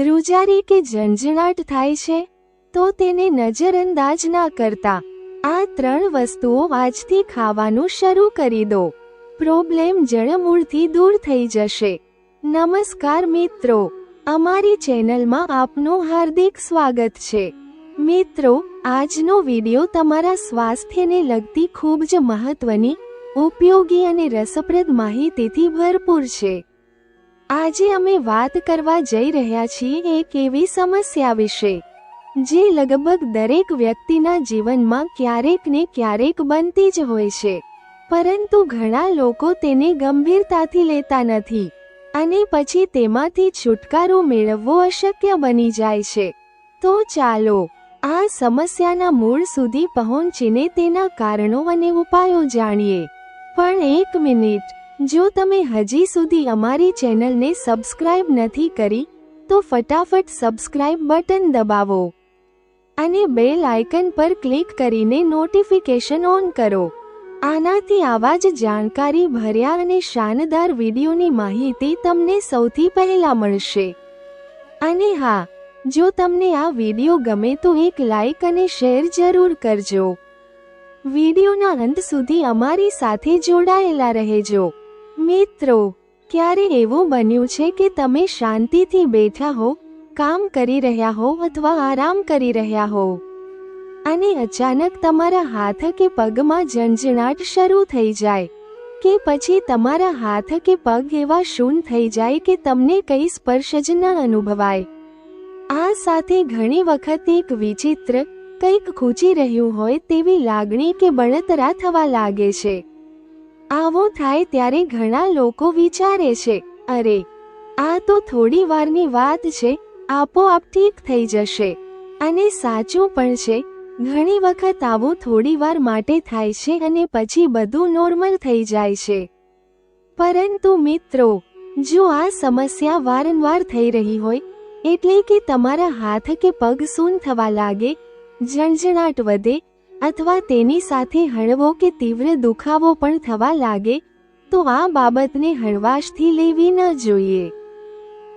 ધ્રુજારી કે ઝંઝણાટ થાય છે, તો તેને નજરઅંદાજ ના કરતા, આ ત્રણ વસ્તુઓ આજથી ખાવાનું શરૂ કરી દો. પ્રોબ્લેમ જળમૂળથી દૂર થઈ જશે. નમસ્કાર મિત્રો, અમારી ચેનલમાં આપનું હાર્દિક સ્વાગત છે. મિત્રો, આજનો વિડિયો તમારા સ્વાસ્થ્યને લગતી ખૂબ જ મહત્વની, ઉપયોગી અને રસપ્રદ માહિતીથી ભરપૂર છે. આજે અમે વાત કરવા જઈ રહ્યા છીએ એક એવી સમસ્યા વિશે, જે લગભગ દરેક વ્યક્તિના જીવનમાં ક્યારેક ને ક્યારેક બનતી જ હોય છે. પરંતુ ઘણા લોકો તેને ગંભીરતાથી લેતા નથી અને પછી તેમાંથી છુટકારો મેળવવો અશક્ય બની જાય છે. તો ચાલો, આ સમસ્યાના મૂળ સુધી પહોંચીને તેના કારણો અને ઉપાયો જાણીએ. પણ એક મિનિટ. જો તમે હજી સુધી અમારી ચેનલને સબસ્ક્રાઇબ નથી કરી, તો ફટાફટ સબસ્ક્રાઇબ બટન દબાવો. અને બેલ આઇકન પર ક્લિક કરીને નોટિફિકેશન ઓન કરો. આનાથી આવા જ જાણકારી ભર્યા અને શાનદાર વિડીયોની માહિતી તમને સૌથી પહેલા મળશે. અને હા, જો તમને આ વીડિયો ગમે તો એક લાઇક અને શેર જરૂર કરજો. વિડીયોના અંત સુધી અમારી સાથે જોડાયેલા રહેજો. મિત્રો, ક્યારે એવું બન્યું છે કે તમે શાંતિથી બેઠા હો, કામ કરી રહ્યા હો અથવા આરામ કરી રહ્યા હો? અને અચાનક તમારા હાથ કે પગમાં ઝંઝણાટ શરૂ થઈ જાય, કે પછી તમારા હાથ કે પગ એવા શૂન થઈ જાય કે તમને કઈ સ્પર્શ જ ન અનુભવાય. આ સાથે ઘણી વખત એક વિચિત્ર, કંઈક ખૂચી રહ્યું હોય તેવી લાગણી કે બળતરા થવા લાગે છે. આવું થાય ત્યારે ઘણા લોકો વિચારે છે, અરે, આ તો થોડી વારની વાત છે, આપોઆપ ઠીક થઈ જશે. અને સાચું પણ છે, ઘણી વખત આવું થોડી વાર માટે થાય છે અને પછી બધું નોર્મલ થઈ જાય છે. પરંતુ મિત્રો, જો આ સમસ્યા વારંવાર થઈ રહી હોય, એટલે કે તમારા હાથ કે પગ સૂન થવા લાગે, ઝણઝણાટ વધે અથવા તેની સાથે હળવો કે તીવ્ર દુખાવો પણ થવા લાગે, તો આ બાબતને હળવાશથી લેવી ન જોઈએ.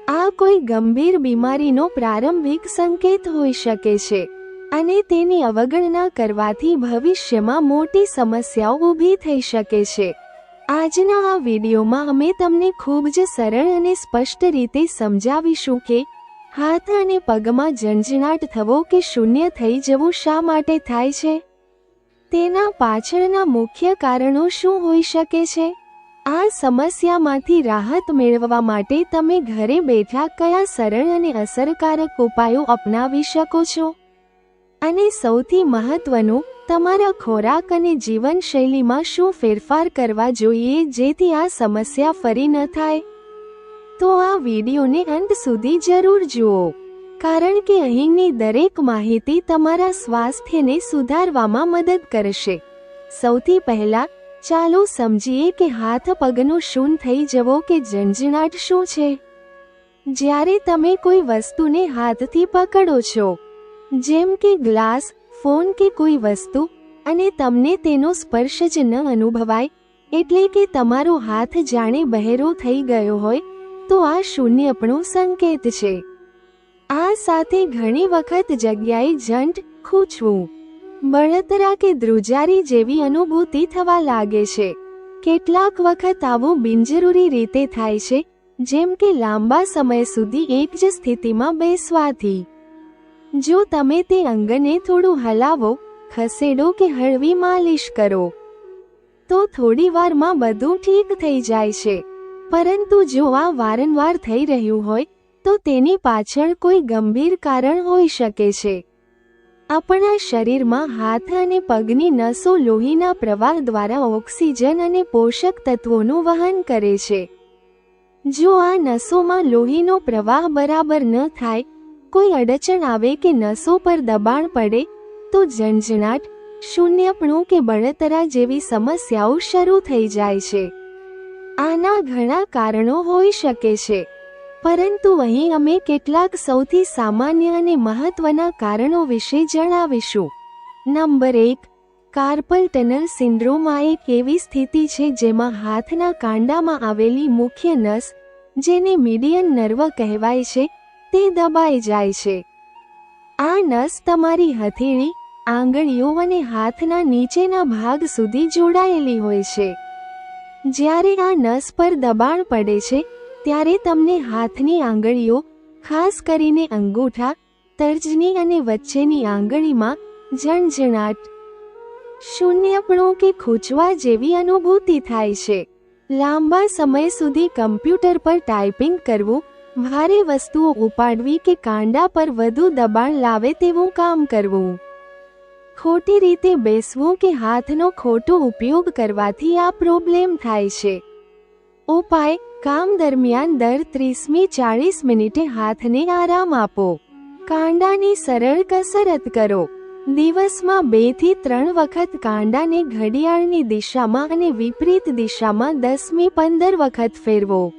આ કોઈ ગંભીર બીમારીનો પ્રારંભિક સંકેત હોઈ શકે છે, અને તેની અવગણના કરવાથી ભવિષ્યમાં મોટી સમસ્યાઓ ઊભી થઈ શકે છે. આજના આ વિડીયોમાં અમે તમને ખૂબ જ સરળ અને સ્પષ્ટ રીતે સમજાવીશું કે, હાથ અને પગમાં ઝંઝણાટ થવો કે શૂન્ય થઈ જવું શા માટે થાય છે? તેના પાછળના મુખ્ય કારણો શું હોઈ શકે છે? આ સમસ્યામાંથી રાહત મેળવવા માટે તમે ઘરે બેઠા કયા સરળ અને અસરકારક ઉપાયો અપનાવી શકો છો? અને સૌથી મહત્વનું, તમારા ખોરાક અને જીવનશૈલીમાં શું ફેરફાર કરવા જોઈએ જેથી આ સમસ્યા ફરી ન થાય? તો આ વિડીયોને અંત સુધી જરૂર જુઓ. કારણ કે અહીંની દરેક માહિતી તમારા સ્વાસ્થ્યને સુધારવામાં મદદ કરશે. સૌથી પહેલા, ચાલો સમજીએ કે હાથ પગનો શૂન થઈ જવો કે ઝંઝણાટ શું છે. જ્યારે તમે કોઈ વસ્તુને હાથથી પકડો છો, જેમ કે ગ્લાસ, ફોન કે કોઈ વસ્તુ, અને તમને તેનો સ્પર્શ જ ન અનુભવાય, એટલે કે તમારો હાથ જાણે બહેરો થઈ ગયો હોય, તો આ શૂન્યપણો સંકેત છે. આ સાથે ઘણી વખત જગ્યાએ જંટ ખૂંચવું બળતરા કે ધ્રુજારી જેવી અનુભૂતિ થવા લાગે છે. કેટલાક વખત આવું બિનજરૂરી રીતે થાય છે, જેમ કે લાંબા સમય સુધી એક જ સ્થિતિમાં બેસવાથી. જો તમે તે અંગને થોડું હલાવો, ખસેડો કે હળવી માલિશ કરો, તો થોડી વારમાં બધું ઠીક થઈ જાય છે. પરંતુ જો આ વારંવાર થઈ રહ્યું હોય તો તેની પાછળ કોઈ ગંભીર કારણ હોઈ શકે છે. આપણા શરીરમાં હાથ અને પગની નસો લોહીના પ્રવાહ દ્વારા ઓક્સિજન અને પોષક તત્વોનું વહન કરે છે. જો આ નસોમાં લોહીનો પ્રવાહ બરાબર ન થાય, કોઈ અડચણ આવે કે નસો પર દબાણ પડે, તો ઝંઝણાટ, શૂન્યપણું કે બળતરા જેવી સમસ્યાઓ શરૂ થઈ જાય છે. આના ઘણા કારણો હોઈ શકે છે. પરંતુ અહીં અમે કેટલાક સૌથી સામાન્ય અને મહત્વના કારણો વિશે જણાવીશું. નંબર એક, કાર્પલ ટનલ સિન્ડ્રોમ આ એક એવી સ્થિતિ છે જેમાં હાથના કાંડામાં આવેલી મુખ્ય નસ, જેને મીડિયન નર્વ કહેવાય છે, તે દબાઈ જાય છે. આ નસ તમારી હથેળી, આંગળીઓ અને હાથના નીચેના ભાગ સુધી જોડાયેલી હોય છે. જ્યારે આ નસ પર દબાણ પડે છે ત્યારે તમને હાથની આંગળીઓ, ખાસ કરીને અંગૂઠા, તર્જની અને વચ્ચેની આંગળીમાં જણજણાટ શૂન્યપણો કે ખૂંચવા જેવી અનુભૂતિ થાય છે. લાંબા સમય સુધી કમ્પ્યુટર પર ટાઈપિંગ કરવું, ભારે વસ્તુઓ ઉપાડવી કે કાંડા પર વધુ દબાણ લાવે તેવું કામ કરવું. ખોટી રીતે બેસવું કે હાથનો ખોટો ઉપયોગ કરવાથી આ પ્રોબ્લેમ થાય છે. ઉપાય કામ દરમિયાન દર ત્રીસમી ચાળીસ મિનિટે હાથને આરામ આપો. કાંડાની સરળ કસરત કરો. દિવસમાં બેથી ત્રણ વખત કાંડાને ઘડિયાળની દિશામાં અને વિપરીત દિશામાં દસમી પંદર વખત ફેરવો.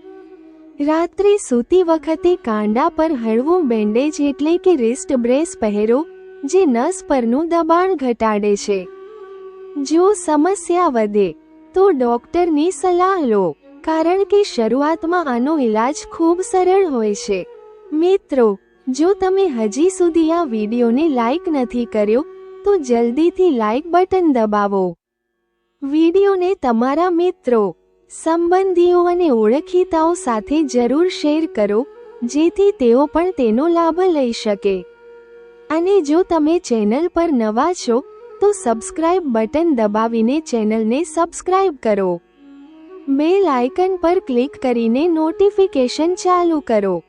રાત્રે સૂતી વખતે કાંડા પર હળવું બેન્ડેજ એટલે કે રિસ્ટ બ્રેસ પહેરો, જે નસ પરનું દબાણ ઘટાડે છે. જો સમસ્યા વધે, તો ડોક્ટરની સલાહ લો. કારણ કે શરૂઆતમાં આનો ઈલાજ ખૂબ સરળ હોય છે. મિત્રો, જો તમે હજી સુધી આ વિડીયોને લાઈક નથી કર્યો, તો જલ્દીથી લાઈક બટન દબાવો. વિડીયોને તમારા મિત્રો, સંબંધીઓ અને ઓળખીતાઓ સાથે જરૂર શેર કરો, જેથી તેઓ પણ તેનો લાભ લઈ શકે. અને જો તમે ચેનલ પર નવા છો, તો સબસ્ક્રાઇબ બટન દબાવીને ચેનલને સબસ્ક્રાઇબ કરો. બેલ આઇકન પર ક્લિક કરીને નોટિફિકેશન ચાલુ કરો.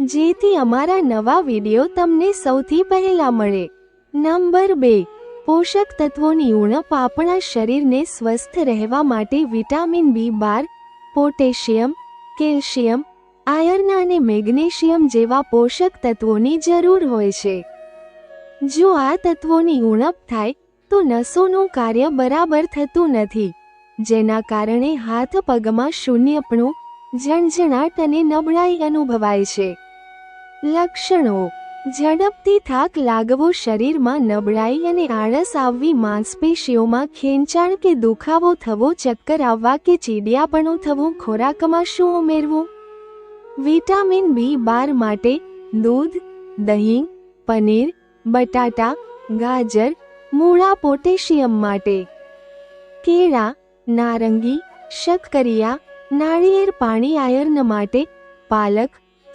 જેથી અમારા નવા વીડિયો તમને સૌથી પહેલા મળે. નંબર બે. પોષક તત્વોની ઉણપ આપણા શરીરને સ્વસ્થ રહેવા માટે વિટામિન બી બાર, પોટેશિયમ, કેલ્શિયમ, આયર્ન અને મેગ્નેશિયમ જેવા પોષક તત્વોની જરૂર હોય છે. જો આ તત્વોની ઉણપ થાય, તો નસોનું કાર્ય બરાબર થતું નથી. જેના કારણે હાથ પગમાં શૂન્યપણું, ઝણઝણાટ અને નબળાઈ અનુભવાય છે. લક્ષણો. ઝડપથી થાક લાગવો શરીરમાં નબળાઈ અને આળસ આવવી માંસપેશીઓમાં ખેંચાણ કે દુખાવો થવો, ચક્કર આવવા કે ચીડિયાપણું થવું, ખોરાકમાં શું ઉમેરવું? વિટામિન બી બાર માટે દૂધ, દહીં, પનીર, બટાટા, ગાજર, મૂળા પોટેશિયમ માટે. કેળા. નારંગી, શક્કરિયા, નાળિયેર પાણી આયર્ન માટે પાલક,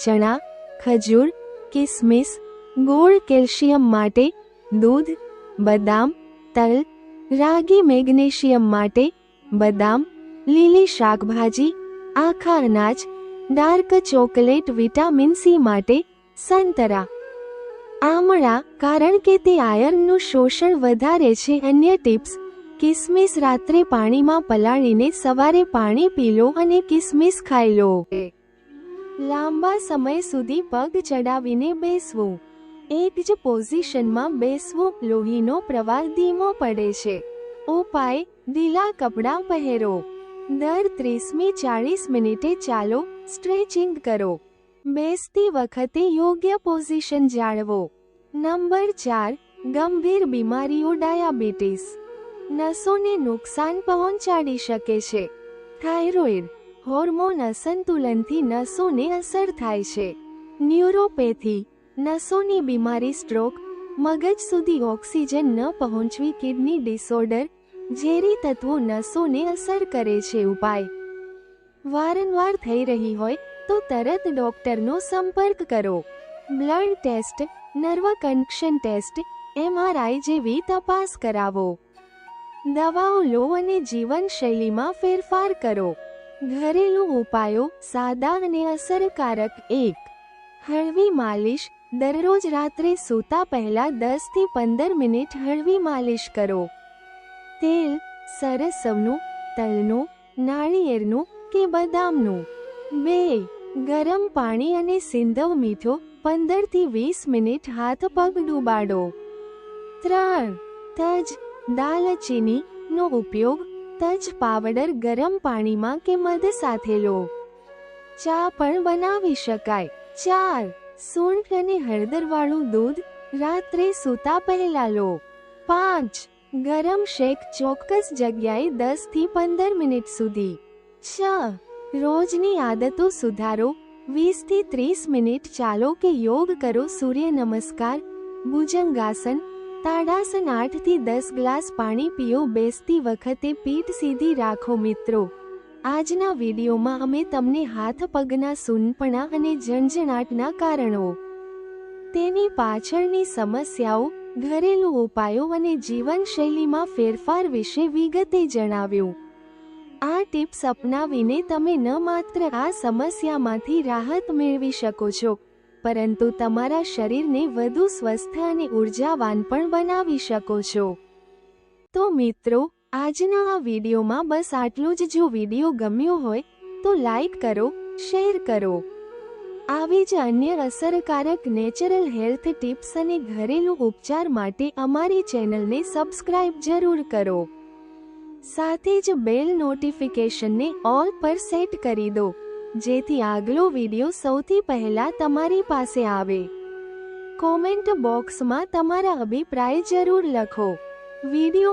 ચણા, ખજૂર, કિસમિસ, ગોળ કેલ્શિયમ માટે દૂધ, બદામ, તલ, રાગી મેગ્નેશિયમ માટે બદામ, લીલી શાકભાજી, આખા અનાજ, ડાર્ક ચોકલેટ વિટામિન સી માટે સંતરા. આમળા, કારણ કે તે આયર્નનું શોષણ વધારે છે, અન્ય ટિપ્સ કિસમિસ રાત્રે પાણીમાં પલાળીને સવારે પાણી પી લો અને કિસમિસ ખાઈ લો. લાંબા સમય સુધી પગ ચડાવીને બેસવું. એક જ પોઝિશનમાં બેસવું લોહીનો પ્રવાહ ધીમો પડે છે. ઉપાય, ઢીલા કપડાં પહેરો. દર ત્રીસમી ચાળીસ મિનિટે ચાલો, સ્ટ્રેચિંગ કરો. બેસતી વખતે યોગ્ય પોઝિશન જાળવો. નંબર ચાર, ગંભીર બીમારીઓ ડાયાબિટીસ. નસોને નુકસાન પહોંચાડી શકે છે. થાઇરોઇડ હોર્મોન અસંતુલનથી નસોને અસર થાય છે. ન્યુરોપેથી નસોની બીમારી સ્ટ્રોક, મગજ સુધી ઓક્સિજન ન પહોંચવી કિડની ડિસઓર્ડર, ઝેરી તત્વો નસોને અસર કરે છે ઉપાય. વારંવાર થઈ રહી હોય તો તરત ડોક્ટરનો સંપર્ક કરો. Blood test nerve conduction test, M R I જેવી તપાસ કરાવો. દવાઓ લો અને જીવનશૈલીમાં ફેરફાર કરો. ઘરેલું ઉપાયો સાદા અને અસરકારક. એક, હળવી માલિશ. દરરોજ રાત્રે સૂતા પહેલા દસથી પંદર મિનિટ હળવી માલિશ કરો. તેલ, સરસવનું, તલનું, નાળિયેરનું કે બદામનું. બે, ગરમ પાણી અને સિંધવ મીઠો પંદરથી વીસ મિનિટ હાથ પગ ડૂબાડો. ત્રણ, તજ દાલચીની નો ઉપયોગ તજ પાવડર ગરમ પાણીમાં કે મધ સાથે લો. ચા પણ બનાવી શકાય. ચાર, સૂંઠ અને હળદરવાળું દૂધ રાત્રે સૂતા પહેલા લો. પાંચ, ગરમ શેક ચોક્કસ જગ્યાએ દસથી પંદર મિનિટ સુધી. છ, રોજની આદતો સુધારો. વીસથી ત્રીસ મિનિટ ચાલો કે યોગ કરો. સૂર્ય નમસ્કાર, ભુજંગાસન તાડાસન આઠથી દસ ગ્લાસ પાણી પીઓ, બેસતી વખતે પીઠ સીધી રાખો મિત્રો. આજના વિડીયોમાં અમે તમને હાથ પગના સૂનપણા અને ઝંઝણાટના કારણો, તેની પાછળની સમસ્યાઓ, ઘરેલું ઉપાયો અને જીવનશૈલીમાં ફેરફાર વિશે વિગતે જણાવ્યું. આ ટિપ્સ અપનાવીને તમે ન માત્ર આ સમસ્યામાંથી રાહત મેળવી શકો છો પરંતુ તમારા શરીરને વધુ સ્વસ્થ અને ઉર્જાવાન પણ બનાવી શકો છો. તો મિત્રો, આજના આ વિડીયોમાં બસ આટલું જ. જો વીડિયો ગમ્યો હોય, તો લાઈક કરો, શેર કરો. આવી જ અન્ય અસરકારક નેચરલ હેલ્થ ટિપ્સ અને ઘરેલું ઉપચાર માટે અમારી ચેનલને સબસ્ક્રાઇબ જરૂર કરો. સાથે જ બેલ નોટિફિકેશનને ઓલ પર સેટ કરી દો. જેથી આગલો વીડિયો સૌથી પહેલા તમારી પાસે આવે. કોમેન્ટ બોક્સમાં તમારા અભિપ્રાય જરૂર લખો. વિડિયો